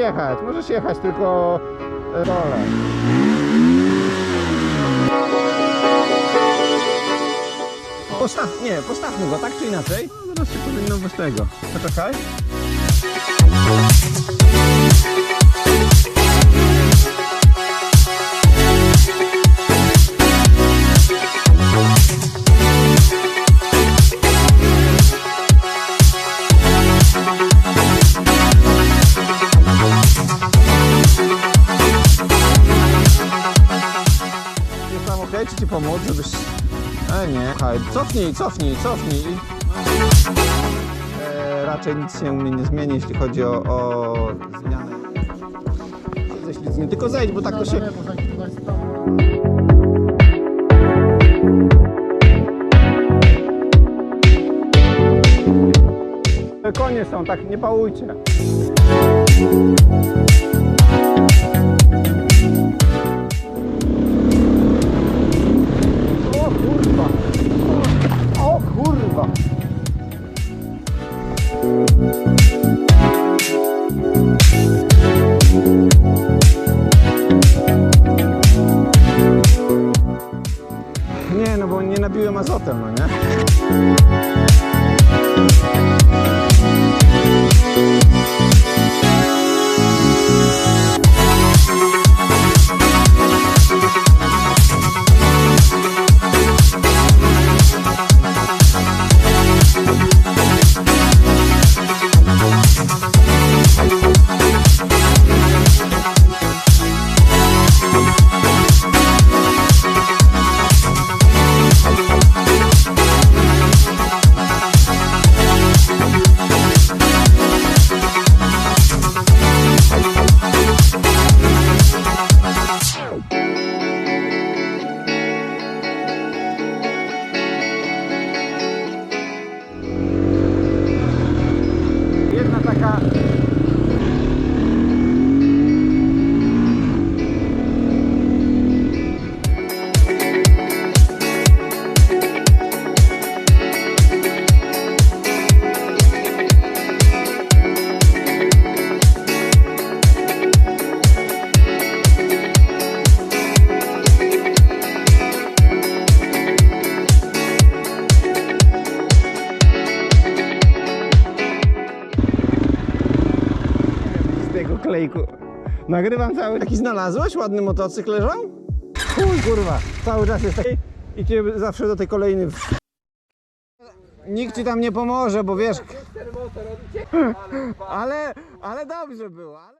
jechać, możesz jechać, tylko e, dole. Postaw, nie, postawmy go tak czy inaczej. No, zaraz się powinno bez tego. Poczekaj. Jest tam ok, czy ci pomóc, żebyś... E nie, Słuchaj, cofnij, cofnij, cofnij. E, raczej nic się u mnie nie zmieni, jeśli chodzi o, o zmianę. Ze ślizgiem. Tylko zejdź, bo tak to się... Konie są, tak nie pałujcie. Nie, no bo nie nabiłem azotem, no nie? Tego klejku. Nagrywam cały. Taki znalazłeś? Ładny motocykl leżał? Chuj, kurwa. Cały czas jest taki. I cię zawsze do tej kolejny. Nikt ci tam nie pomoże, bo wiesz. Ale, ale dobrze było.